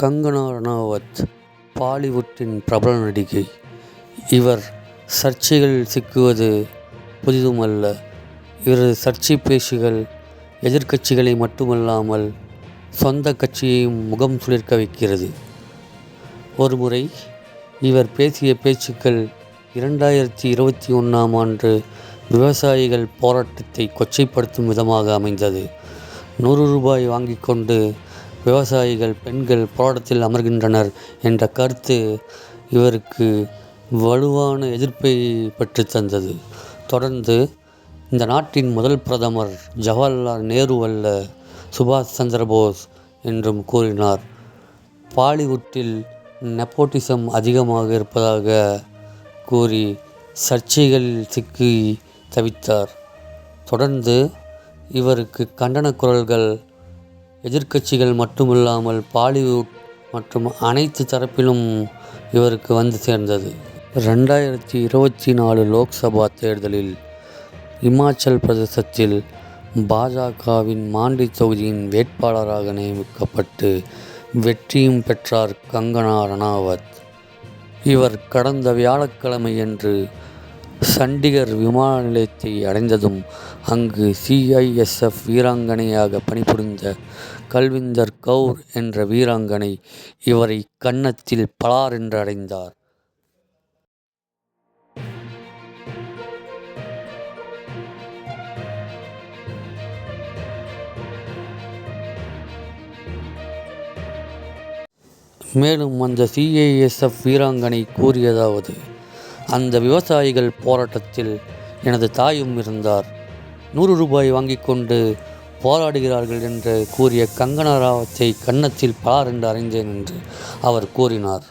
கங்கனா ரணாவத் பாலிவுட்டின் பிரபல நடிகை. இவர் சர்ச்சைகள் சிக்குவது புதிதுமல்ல. இவரது சர்ச்சை பேச்சுகள் எதிர்க்கட்சிகளை மட்டுமல்லாமல் சொந்த கட்சியையும் முகம் சுளிர்க்க வைக்கிறது. ஒருமுறை இவர் பேசிய பேச்சுக்கள் இரண்டாயிரத்தி இருபத்தி ஒன்றாம் ஆண்டு விவசாயிகள் போராட்டத்தை கொச்சைப்படுத்தும் விதமாக அமைந்தது. நூறு ரூபாய் வாங்கி கொண்டு விவசாயிகள் பெண்கள் போராட்டத்தில் அமர்கின்றனர் என்ற கருத்து இவருக்கு வலுவான எதிர்ப்பை பெற்றுத் தந்தது. தொடர்ந்து இந்த நாட்டின் முதல் பிரதமர் ஜவஹர்லால் நேரு அல்ல சுபாஷ் சந்திரபோஸ் என்றும் கூறினார். பாலிவுட்டில் நெப்போட்டிசம் அதிகமாக இருப்பதாக கூறி சர்ச்சைகளில் சிக்கி தவித்தார். தொடர்ந்து இவருக்கு கண்டன குரல்கள் எதிர்க்கட்சிகள் மட்டுமில்லாமல் பாலிவுட் மற்றும் அனைத்து தரப்பிலும் இவருக்கு வந்து சேர்ந்தது. ரெண்டாயிரத்தி இருபத்தி நாலு லோக்சபா தேர்தலில் இமாச்சல் பிரதேசத்தில் பாஜகவின் மாண்டி தொகுதியின் வேட்பாளராக நியமிக்கப்பட்டு வெற்றியும் பெற்றார் கங்கனா ரணாவத். இவர் கடந்த வியாழக்கிழமையன்று சண்டிகர் விமான நிலையத்தை அடைந்ததும் அங்கு சிஐஎஸ்எஃப் வீராங்கனையாக பணிபுரிந்த கல்விந்தர் கவுர் என்ற வீராங்கனை இவரை கன்னத்தில் பலார் என்று அடைந்தார். மேலும் அந்த சிஐஎஸ்எஃப் வீராங்கனை கூறியதாவது அந்த விவசாயிகள் போராட்டத்தில் எனது தாயும் இருந்தார். நூறு ரூபாய் வாங்கி கொண்டு போராடுகிறார்கள் என்று கூறிய கங்கனா ராவத்தை கன்னத்தில் பலார் என்று அறிந்தேன் என்று அவர் கூறினார்.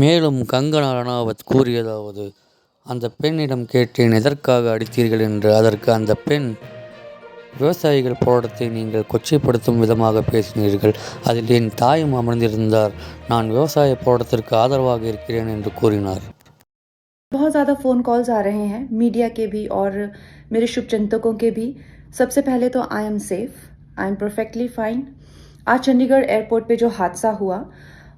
மேலும் கங்கனா ரணாவத் கூறியதாவது அந்த பெண்ணிடம் கேட்டேன் எதற்காக அடித்தீர்கள் என்று அதற்கு அந்த பெண் விவசாயிகள் போராட்டத்தை நீங்கள் கொச்சைப்படுத்தும் விதமாக பேசினீர்கள் அதில் என் தாயும் அமர்ந்திருந்தார் நான் விவசாய போராட்டத்திற்கு ஆதரவாக இருக்கிறேன் என்று கூறினார் बहुत ज़्यादा फ़ोन कॉल्स आ रहे हैं मीडिया के भी और मेरे शुभचिंतकों के भी सबसे पहले तो I am safe I am perfectly fine आज चंडीगढ़ एयरपोर्ट पे जो हादसा हुआ आ,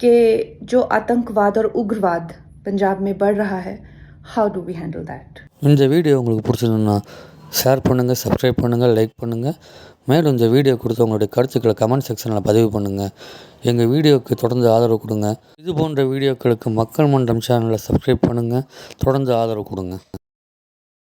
कि जो आतंकवाद और उग्रवाद पंजाब में बढ़ रहा है how do we handle that இந்த வீடியோ உங்களுக்கு பிடிச்சிருந்ததுன்னா ஷேர் பண்ணுங்கள் சப்ஸ்கிரைப் பண்ணுங்கள் லைக் பண்ணுங்கள் மேலும் இந்த வீடியோ கொடுத்த உங்களுடைய கருத்துக்களை கமெண்ட் செக்ஷனில் பதிவு பண்ணுங்கள் எங்கள் வீடியோவுக்கு தொடர்ந்து ஆதரவு கொடுங்க இது போன்ற வீடியோக்களுக்கு மக்கள் மன்றம் சேனலை சப்ஸ்கிரைப் பண்ணுங்கள் தொடர்ந்து ஆதரவு கொடுங்க